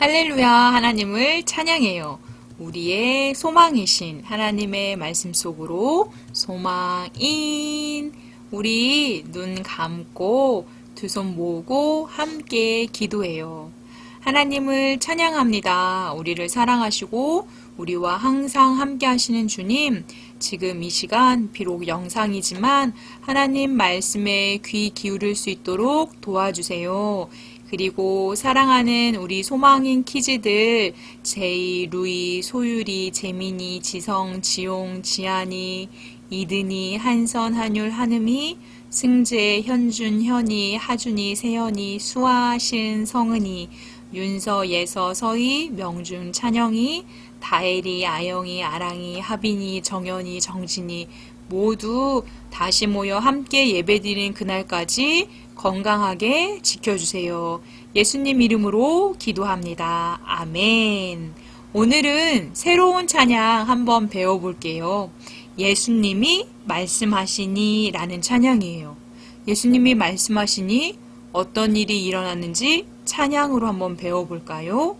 할렐루야 하나님을 찬양해요. 우리의 소망이신 하나님의 말씀 속으로 소망인 우리 눈 감고 두 손 모으고 함께 기도해요. 하나님을 찬양합니다. 우리를 사랑하시고 우리와 항상 함께 하시는 주님, 지금 이 시간 비록 영상이지만 하나님 말씀에 귀 기울일 수 있도록 도와주세요. 그리고 사랑하는 우리 소망인 키즈들 제이, 루이, 소율이, 재민이, 지성, 지용, 지안이, 이든이, 한선, 한율, 한음이, 승재, 현준, 현이, 하준이, 세연이, 수아, 신, 성은이, 윤서, 예서, 서희, 명준, 찬영이, 다혜리, 아영이, 아랑이, 하빈이, 정연이, 정진이 모두 다시 모여 함께 예배드리는 그날까지 건강하게 지켜주세요. 예수님 이름으로 기도합니다. 아멘. 오늘은 새로운 찬양 한번 배워볼게요. 예수님이 말씀하시니 라는 찬양이에요. 예수님이 말씀하시니 어떤 일이 일어났는지 찬양으로 한번 배워볼까요?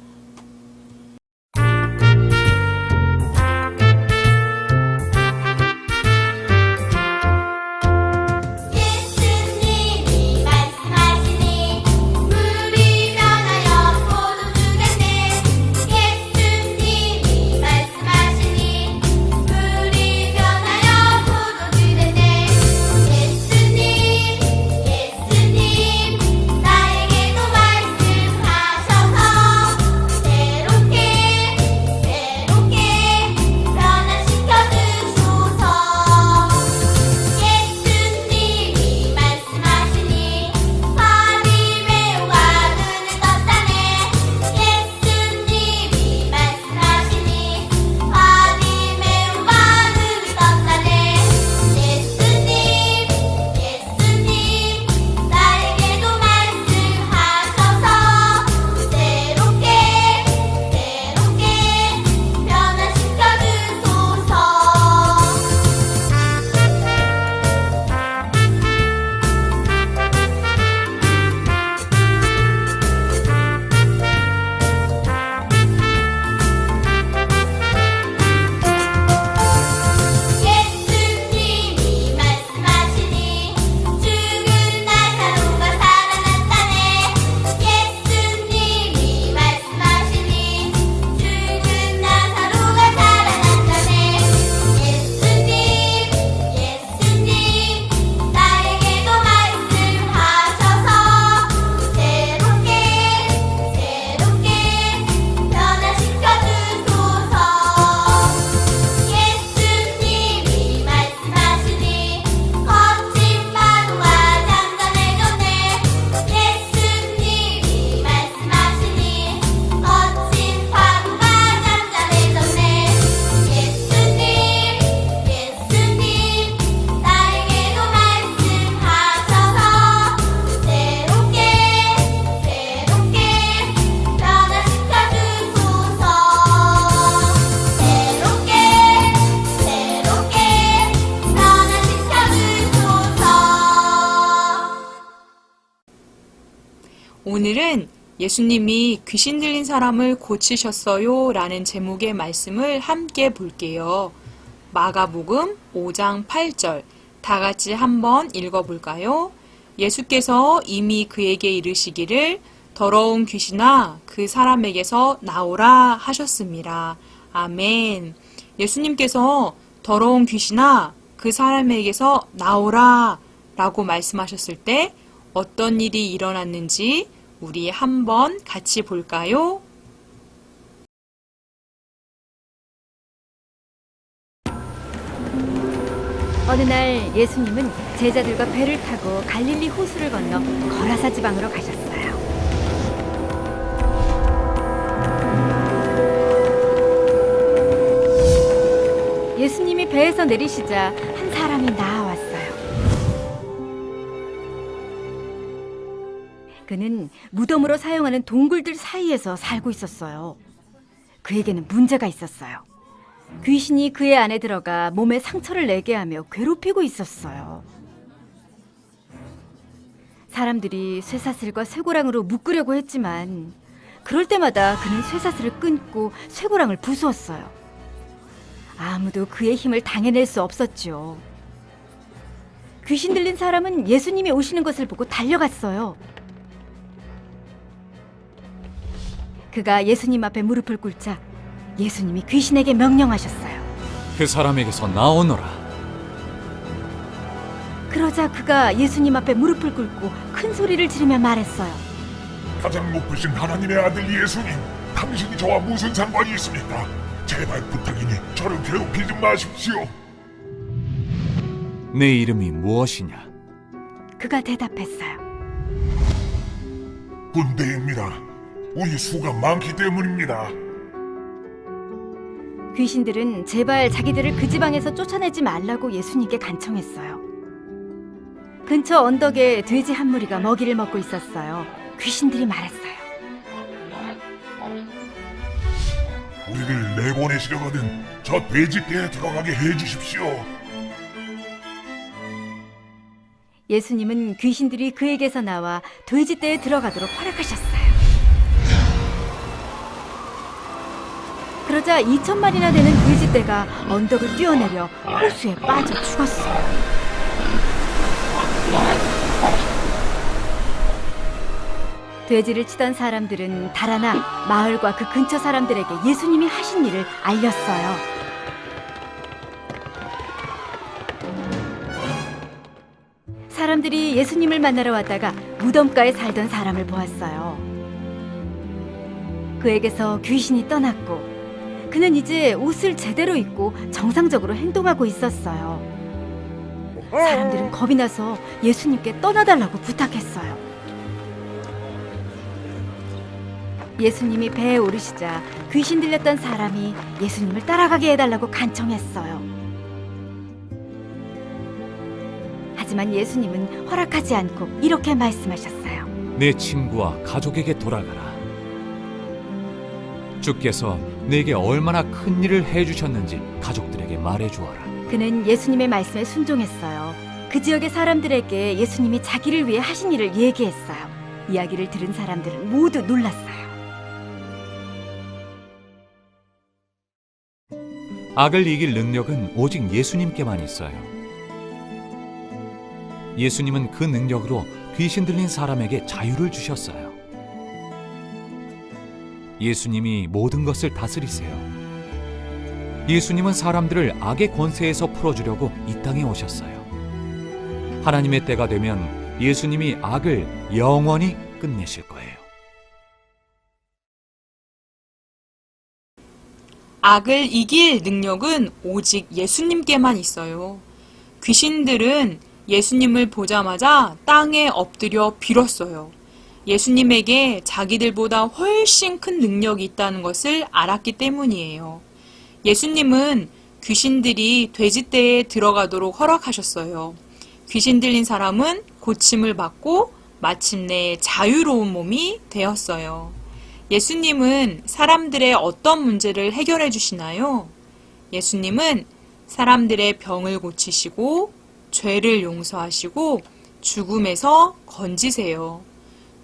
오늘은 예수님이 귀신 들린 사람을 고치셨어요 라는 제목의 말씀을 함께 볼게요. 마가복음 5장 8절 다 같이 한번 읽어볼까요? 예수께서 이미 그에게 이르시기를 더러운 귀신아 그 사람에게서 나오라 하셨습니다. 아멘. 예수님께서 더러운 귀신아 그 사람에게서 나오라 라고 말씀하셨을 때 어떤 일이 일어났는지 우리 한번 같이 볼까요? 어느 날 예수님은 제자들과 배를 타고 갈릴리 호수를 건너 거라사 지방으로 가셨어요. 예수님이 배에서 내리시자 한 사람이 나 그는 무덤으로 사용하는 동굴들 사이에서 살고 있었어요. 그에게는 문제가 있었어요. 귀신이 그의 안에 들어가 몸에 상처를 내게 하며 괴롭히고 있었어요. 사람들이 쇠사슬과 쇠고랑으로 묶으려고 했지만 그럴 때마다 그는 쇠사슬을 끊고 쇠고랑을 부수었어요. 아무도 그의 힘을 당해낼 수 없었죠. 귀신 들린 사람은 예수님이 오시는 것을 보고 달려갔어요. 그가 예수님 앞에 무릎을 꿇자 예수님이 귀신에게 명령하셨어요. 그 사람에게서 나오너라. 그러자 그가 예수님 앞에 무릎을 꿇고 큰 소리를 지르며 말했어요. 가장 높으신 하나님의 아들 예수님, 당신이 저와 무슨 상관이 있습니까? 제발 부탁이니 저를 괴롭히지 마십시오. 내 이름이 무엇이냐? 그가 대답했어요. 군대입니다. 우리 수가 많기 때문입니다. 귀신들은 제발 자기들을 그 지방에서 쫓아내지 말라고 예수님께 간청했어요. 근처 언덕에 돼지 한 무리가 먹이를 먹고 있었어요. 귀신들이 말했어요. 우리를 내보내시려거든 저 돼지떼에 들어가게 해주십시오. 예수님은 귀신들이 그에게서 나와 돼지떼에 들어가도록 허락하셨어요. 그러자 2천 마리나 되는 돼지 떼가 언덕을 뛰어내려 호수에 빠져 죽었어요. 돼지를 치던 사람들은 달아나 마을과 그 근처 사람들에게 예수님이 하신 일을 알렸어요. 사람들이 예수님을 만나러 왔다가 무덤가에 살던 사람을 보았어요. 그에게서 귀신이 떠났고 그는 이제 옷을 제대로 입고 정상적으로 행동하고 있었어요. 사람들은 겁이 나서 예수님께 떠나달라고 부탁했어요. 예수님이 배에 오르시자 귀신 들렸던 사람이 예수님을 따라가게 해달라고 간청했어요. 하지만 예수님은 허락하지 않고 이렇게 말씀하셨어요. 내 친구와 가족에게 돌아가라. 주께서 내게 얼마나 큰 일을 해주셨는지 가족들에게 말해주어라. 그는 예수님의 말씀에 순종했어요. 그 지역의 사람들에게 예수님이 자기를 위해 하신 일을 얘기했어요. 이야기를 들은 사람들은 모두 놀랐어요. 악을 이길 능력은 오직 예수님께만 있어요. 예수님은 그 능력으로 귀신 들린 사람에게 자유를 주셨어요. 예수님이 모든 것을 다스리세요. 예수님은 사람들을 악의 권세에서 풀어주려고 이 땅에 오셨어요. 하나님의 때가 되면 예수님이 악을 영원히 끝내실 거예요. 악을 이길 능력은 오직 예수님께만 있어요. 귀신들은 예수님을 보자마자 땅에 엎드려 빌었어요. 예수님에게 자기들보다 훨씬 큰 능력이 있다는 것을 알았기 때문이에요. 예수님은 귀신들이 돼지떼에 들어가도록 허락하셨어요. 귀신 들린 사람은 고침을 받고 마침내 자유로운 몸이 되었어요. 예수님은 사람들의 어떤 문제를 해결해 주시나요? 예수님은 사람들의 병을 고치시고 죄를 용서하시고 죽음에서 건지세요.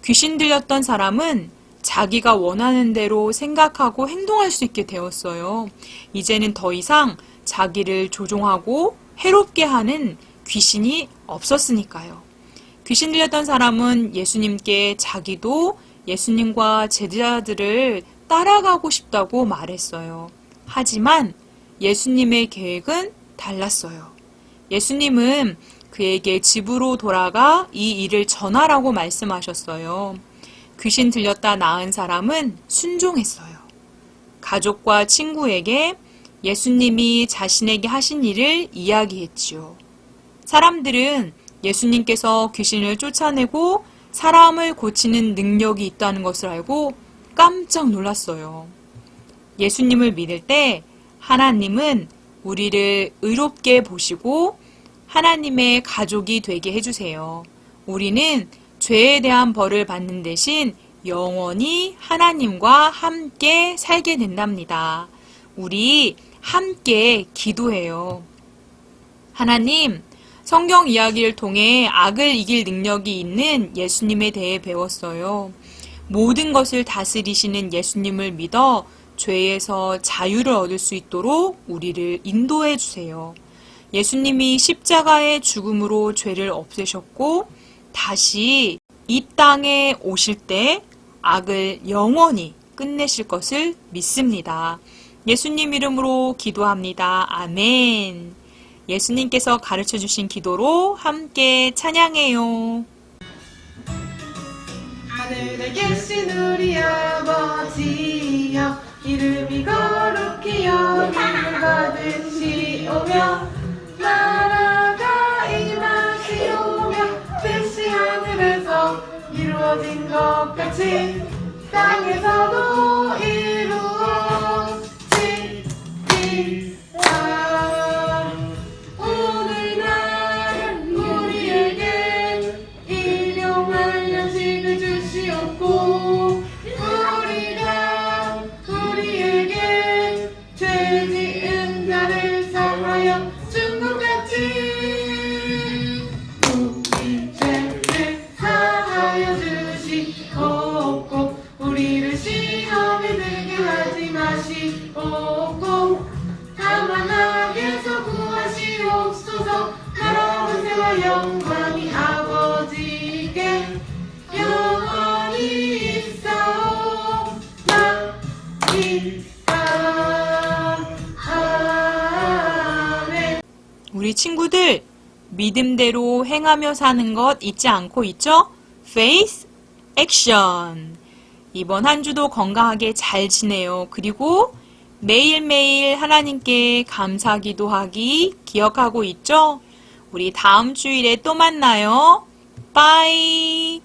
귀신 들렸던 사람은 자기가 원하는 대로 생각하고 행동할 수 있게 되었어요. 이제는 더 이상 자기를 조종하고 해롭게 하는 귀신이 없었으니까요. 귀신 들렸던 사람은 예수님께 자기도 예수님과 제자들을 따라가고 싶다고 말했어요. 하지만 예수님의 계획은 달랐어요. 예수님은 그에게 집으로 돌아가 이 일을 전하라고 말씀하셨어요. 귀신 들렸다 나은 사람은 순종했어요. 가족과 친구에게 예수님이 자신에게 하신 일을 이야기했지요. 사람들은 예수님께서 귀신을 쫓아내고 사람을 고치는 능력이 있다는 것을 알고 깜짝 놀랐어요. 예수님을 믿을 때 하나님은 우리를 의롭게 보시고 하나님의 가족이 되게 해주세요. 우리는 죄에 대한 벌을 받는 대신 영원히 하나님과 함께 살게 된답니다. 우리 함께 기도해요. 하나님, 성경 이야기를 통해 악을 이길 능력이 있는 예수님에 대해 배웠어요. 모든 것을 다스리시는 예수님을 믿어 죄에서 자유를 얻을 수 있도록 우리를 인도해 주세요. 예수님이 십자가의 죽음으로 죄를 없애셨고 다시 이 땅에 오실 때 악을 영원히 끝내실 것을 믿습니다. 예수님 이름으로 기도합니다. 아멘. 예수님께서 가르쳐 주신 기도로 함께 찬양해요. 하늘에 계신 우리 아버지여 이름이 거룩히 여김을 받으시오며 것 같이 땅에서도 주시옵고 우리를 시험에 들게 하지 마시옵고 다만 악에서 구하시옵소서 나라 권세와 영광이 아버지께 영원히 있사옵나이다 우리 친구들 믿음대로 행하며 사는 것 잊지 않고 있죠? Faith, Action. 이번 한 주도 건강하게 잘 지내요. 그리고 매일매일 하나님께 감사 기도하기 기억하고 있죠? 우리 다음 주일에 또 만나요. 빠이.